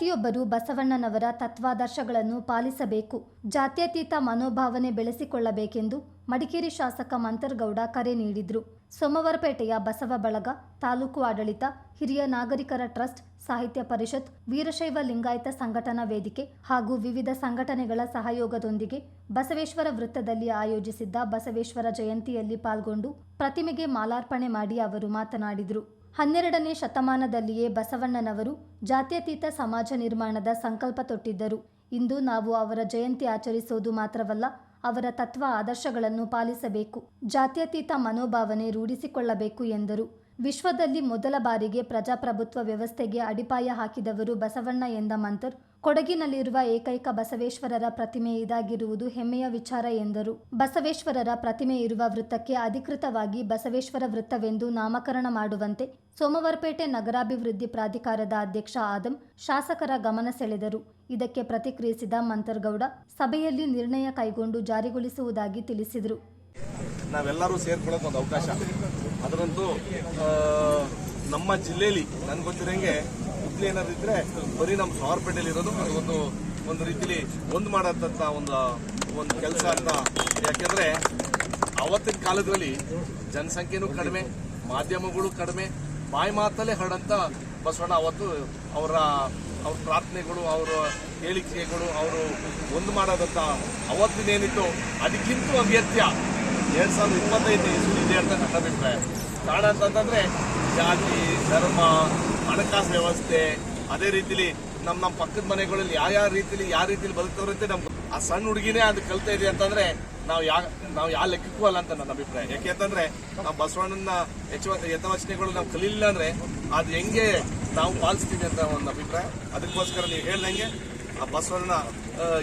ಪ್ರತಿಯೊಬ್ಬರೂ ಬಸವಣ್ಣನವರ ತತ್ವಾದರ್ಶಗಳನ್ನು ಪಾಲಿಸಬೇಕು, ಜಾತ್ಯತೀತ ಮನೋಭಾವನೆ ಬೆಳೆಸಿಕೊಳ್ಳಬೇಕೆಂದು ಮಡಿಕೇರಿ ಶಾಸಕ ಮಂತರ್ಗೌಡ ಕರೆ ನೀಡಿದರು. ಸೋಮವಾರಪೇಟೆಯ ಬಸವ ಬಳಗ, ತಾಲೂಕು ಆಡಳಿತ, ಹಿರಿಯ ನಾಗರಿಕರ ಟ್ರಸ್ಟ್, ಸಾಹಿತ್ಯ ಪರಿಷತ್, ವೀರಶೈವ ಲಿಂಗಾಯತ ಸಂಘಟನಾ ವೇದಿಕೆ ಹಾಗೂ ವಿವಿಧ ಸಂಘಟನೆಗಳ ಸಹಯೋಗದೊಂದಿಗೆ ಬಸವೇಶ್ವರ ವೃತ್ತದಲ್ಲಿ ಆಯೋಜಿಸಿದ್ದ ಬಸವೇಶ್ವರ ಜಯಂತಿಯಲ್ಲಿ ಪಾಲ್ಗೊಂಡು ಪ್ರತಿಮೆಗೆ ಮಾಲಾರ್ಪಣೆ ಮಾಡಿ ಅವರು ಮಾತನಾಡಿದರು. ಹನ್ನೆರಡನೇ ಶತಮಾನದಲ್ಲಿಯೇ ಬಸವಣ್ಣನವರು ಜಾತ್ಯತೀತ ಸಮಾಜ ನಿರ್ಮಾಣದ ಸಂಕಲ್ಪ ತೊಟ್ಟಿದ್ದರು. ಇಂದು ನಾವು ಅವರ ಜಯಂತಿ ಆಚರಿಸೋದು ಮಾತ್ರವಲ್ಲ, ಅವರ ತತ್ವ ಆದರ್ಶಗಳನ್ನು ಪಾಲಿಸಬೇಕು, ಜಾತ್ಯತೀತ ಮನೋಭಾವನೆ ರೂಢಿಸಿಕೊಳ್ಳಬೇಕು ಎಂದರು. ವಿಶ್ವದಲ್ಲಿ ಮೊದಲ ಬಾರಿಗೆ ಪ್ರಜಾಪ್ರಭುತ್ವ ವ್ಯವಸ್ಥೆಗೆ ಅಡಿಪಾಯ ಹಾಕಿದವರು ಬಸವಣ್ಣ ಎಂದ ಮಂತರ್ ಕೊಡಗಿನಲ್ಲಿರುವ ಏಕೈಕ ಬಸವೇಶ್ವರರ ಪ್ರತಿಮೆ ಇದಾಗಿರುವುದು ಹೆಮ್ಮೆಯ ವಿಚಾರ ಎಂದರು. ಬಸವೇಶ್ವರರ ಪ್ರತಿಮೆ ಇರುವ ವೃತ್ತಕ್ಕೆ ಅಧಿಕೃತವಾಗಿ ಬಸವೇಶ್ವರ ವೃತ್ತವೆಂದು ನಾಮಕರಣ ಮಾಡುವಂತೆ ಸೋಮವಾರಪೇಟೆ ನಗರಾಭಿವೃದ್ಧಿ ಪ್ರಾಧಿಕಾರದ ಅಧ್ಯಕ್ಷ ಆದಂ ಶಾಸಕರ ಗಮನ ಸೆಳೆದರು. ಇದಕ್ಕೆ ಪ್ರತಿಕ್ರಿಯಿಸಿದ ಮಂತರ್ಗೌಡ, ಸಭೆಯಲ್ಲಿ ನಿರ್ಣಯ ಕೈಗೊಂಡು ಜಾರಿಗೊಳಿಸುವುದಾಗಿ ತಿಳಿಸಿದರು. ನಾವೆಲ್ಲರೂ ಸೇರ್ಕೊಳ್ಳೋಕೆ ಒಂದು ಅವಕಾಶ. ಅದರಂತೂ ನಮ್ಮ ಜಿಲ್ಲೆಯಲ್ಲಿ, ನನಗೆ ಗೊತ್ತಿರಂಗೆ ಹುಬ್ಳಿ ಏನಾದ್ರು ಇದ್ರೆ ಬರೀ ನಮ್ಮ ಸಾವರ್ಪೇಟೆಯಲ್ಲಿ ಇರೋದು. ಒಂದು ಒಂದು ರೀತಿಲಿ ಒಂದು ಮಾಡೋದಂತ ಒಂದು ಒಂದು ಕೆಲಸ ಅಂತ. ಯಾಕೆಂದ್ರೆ ಅವತ್ತಿನ ಕಾಲದಲ್ಲಿ ಜನಸಂಖ್ಯೆನೂ ಕಡಿಮೆ, ಮಾಧ್ಯಮಗಳು ಕಡಿಮೆ, ಬಾಯಿ ಮಾತಲ್ಲೇ ಹರಡಂತ ಬಸವಣ್ಣ ಅವತ್ತು ಅವರ, ಅವ್ರ ಪ್ರಾರ್ಥನೆಗಳು, ಅವರ ಹೇಳಿಕೆಗಳು, ಅವರು ಒಂದು ಮಾಡೋದಂತ ಅವತ್ತಿನೇನಿತ್ತು ಅದಕ್ಕಿಂತ ಅವ್ಯತ್ಯ ಎರಡು ಸಾವಿರದ ಇಪ್ಪತ್ತೈದು ಇಸ್ವಿ ಇದೆ ಅಂತ ನನ್ನ ಅಭಿಪ್ರಾಯ. ಕಾರಣ ಅಂತಂದ್ರೆ ಜಾತಿ, ಧರ್ಮ ಹಣಕಾಸು ವ್ಯವಸ್ಥೆ, ಅದೇ ರೀತಿಲಿ ನಮ್ಮ ನಮ್ಮ ಪಕ್ಕದ ಮನೆಗಳಲ್ಲಿ ಯಾವ ಯಾವ ರೀತಿಲಿ ಯಾವ ರೀತಿಲಿ ಬದುಕ್ತವ್ರೆ ಅಂತ ಆ ಸಣ್ಣ ಹುಡುಗಿನೇ ಅದು ಕಲ್ತಾ ಇದೆ ಅಂತಂದ್ರೆ ನಾವು ಯಾ, ನಾವು ಯಾವ ಲೆಕ್ಕಕ್ಕೂ ಅಲ್ಲ ಅಂತ ನನ್ನ ಅಭಿಪ್ರಾಯ. ಯಾಕೆ ಅಂತಂದ್ರೆ ನಾವು ಬಸವಣ್ಣನ ಹೆಚ್ಚು ಯಥವಚನೆಗಳು ನಾವು ಕಲೀಲಿಲ್ಲ ಅಂದ್ರೆ ಅದು ಹೆಂಗೆ ನಾವು ಪಾಲಿಸ್ತೀವಿ ಅಂತ ಒಂದು ಅಭಿಪ್ರಾಯ. ಅದಕ್ಕೋಸ್ಕರ ನೀವು ಹೇಳ್ದಂಗೆ ಆ ಬಸವಣ್ಣ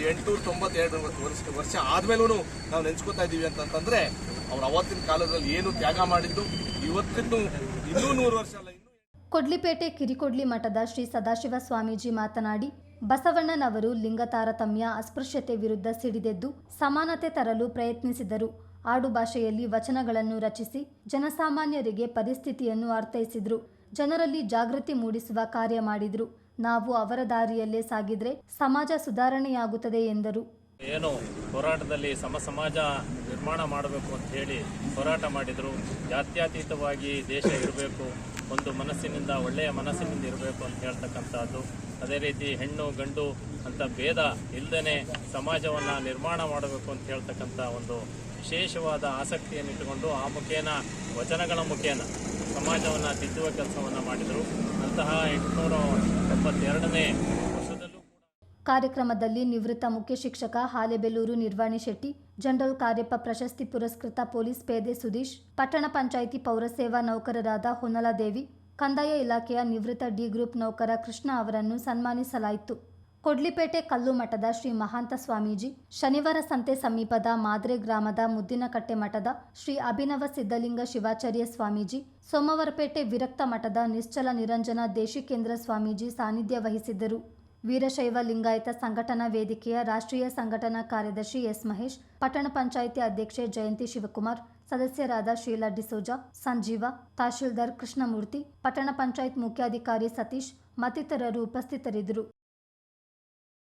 ಎಂಟುನೂರ ತೊಂಬತ್ತೆರಡು ವರ್ಷ ವರ್ಷ ಆದ್ಮೇಲೂ ನಾವು ನೆನ್ಸ್ಕೊತಾ ಇದ್ದೀವಿ ಅಂತಂತಂದ್ರೆ ಅವ್ರು ಅವತ್ತಿನ ಕಾಲದಲ್ಲಿ ಏನು ತ್ಯಾಗ ಮಾಡಿದ್ದು ಇವತ್ತಿನ್ನು ಇನ್ನೂ ನೂರು ವರ್ಷ ಅಲ್ಲ ಕೊಡ್ಲಿಪೇಟೆ ಕಿರಿಕೊಡ್ಲಿ ಮಠದ ಶ್ರೀ ಸದಾಶಿವ ಸ್ವಾಮೀಜಿ ಮಾತನಾಡಿ, ಬಸವಣ್ಣನವರು ಲಿಂಗ ತಾರತಮ್ಯ ಅಸ್ಪೃಶ್ಯತೆ ವಿರುದ್ಧ ಸಿಡಿದೆದ್ದು ಸಮಾನತೆ ತರಲು ಪ್ರಯತ್ನಿಸಿದರು. ಆಡು ಭಾಷೆಯಲ್ಲಿ ವಚನಗಳನ್ನು ರಚಿಸಿ ಜನಸಾಮಾನ್ಯರಿಗೆ ಪರಿಸ್ಥಿತಿಯನ್ನು ಅರ್ಥೈಸಿದ್ರು. ಜನರಲ್ಲಿ ಜಾಗೃತಿ ಮೂಡಿಸುವ ಕಾರ್ಯ ಮಾಡಿದ್ರು. ನಾವು ಅವರ ದಾರಿಯಲ್ಲೇ ಸಾಗಿದ್ರೆ ಸಮಾಜ ಸುಧಾರಣೆಯಾಗುತ್ತದೆ ಎಂದರು. ಏನು ಹೋರಾಟದಲ್ಲಿ ಸಮ ಸಮಾಜ ನಿರ್ಮಾಣ ಮಾಡಬೇಕು ಅಂತ ಹೇಳಿ ಹೋರಾಟ ಮಾಡಿದರು. ಜಾತ್ಯತೀತವಾಗಿ ದೇಶ ಇರಬೇಕು, ಒಂದು ಮನಸ್ಸಿನಿಂದ ಒಳ್ಳೆಯ ಮನಸ್ಸಿನಿಂದ ಇರಬೇಕು ಅಂತ ಹೇಳ್ತಕ್ಕಂಥದ್ದು. ಅದೇ ರೀತಿ ಹೆಣ್ಣು, ಗಂಡು ಅಂತ ಭೇದ ಇಲ್ಲದೇ ಸಮಾಜವನ್ನು ನಿರ್ಮಾಣ ಮಾಡಬೇಕು ಅಂತ ಹೇಳ್ತಕ್ಕಂಥ ಒಂದು ವಿಶೇಷವಾದ ಆಸಕ್ತಿಯನ್ನು ಇಟ್ಟುಕೊಂಡು ಆ ಮುಖೇನ, ವಚನಗಳ ಮುಖೇನ ಸಮಾಜವನ್ನು ತಿದ್ದುವ ಕೆಲಸವನ್ನು ಮಾಡಿದರು. ಅಂತಹ ಎಂಟುನೂರ ಎಪ್ಪತ್ತೆರಡನೇ ಕಾರ್ಯಕ್ರಮದಲ್ಲಿ ನಿವೃತ್ತ ಮುಖ್ಯ ಶಿಕ್ಷಕ ಹಾಲೆಬೆಲ್ಲೂರು ನಿರ್ವಾಣಿ ಶೆಟ್ಟಿ, ಜನರಲ್ ಕಾರ್ಯಪ್ಪ ಪ್ರಶಸ್ತಿ ಪುರಸ್ಕೃತ ಪೊಲೀಸ್ ಪೇದೆ ಸುದೀಶ್, ಪಟ್ಟಣ ಪಂಚಾಯಿತಿ ಪೌರಸೇವಾ ನೌಕರರಾದ ಹೊನಲದೇವಿ ಕಂದಾಯ ಇಲಾಖೆಯ ನಿವೃತ್ತ ಡಿ ಗ್ರೂಪ್ ನೌಕರ ಕೃಷ್ಣ ಅವರನ್ನು ಸನ್ಮಾನಿಸಲಾಯಿತು. ಕೊಡ್ಲಿಪೇಟೆ ಕಲ್ಲು ಮಠದ ಶ್ರೀ ಮಹಾಂತ ಸ್ವಾಮೀಜಿ, ಶನಿವಾರ ಸಂತೆ ಸಮೀಪದ ಮಾದ್ರೆ ಗ್ರಾಮದ ಮುದ್ದಿನಕಟ್ಟೆ ಮಠದ ಶ್ರೀ ಅಭಿನವ ಸಿದ್ಧಲಿಂಗ ಶಿವಾಚಾರ್ಯ ಸ್ವಾಮೀಜಿ, ಸೋಮವಾರಪೇಟೆ ವಿರಕ್ತ ಮಠದ ನಿಶ್ಚಲ ನಿರಂಜನ ದೇಶಿಕೇಂದ್ರ ಸ್ವಾಮೀಜಿ ಸಾನ್ನಿಧ್ಯ ವಹಿಸಿದ್ದರು. ವೀರಶೈವ ಲಿಂಗಾಯತ ಸಂಘಟನಾ ವೇದಿಕೆಯ ರಾಷ್ಟ್ರೀಯ ಸಂಘಟನಾ ಕಾರ್ಯದರ್ಶಿ ಎಸ್ ಮಹೇಶ್, ಪಟ್ಟಣ ಪಂಚಾಯಿತಿ ಅಧ್ಯಕ್ಷೆ ಜಯಂತಿ ಶಿವಕುಮಾರ್, ಸದಸ್ಯರಾದ ಶೀಲಾ ಡಿಸೋಜ, ಸಂಜೀವ, ತಹಶೀಲ್ದಾರ್ ಕೃಷ್ಣಮೂರ್ತಿ, ಪಟ್ಟಣ ಪಂಚಾಯತ್ ಮುಖ್ಯಾಧಿಕಾರಿ ಸತೀಶ್ ಮತ್ತಿತರರು ಉಪಸ್ಥಿತರಿದ್ದರು.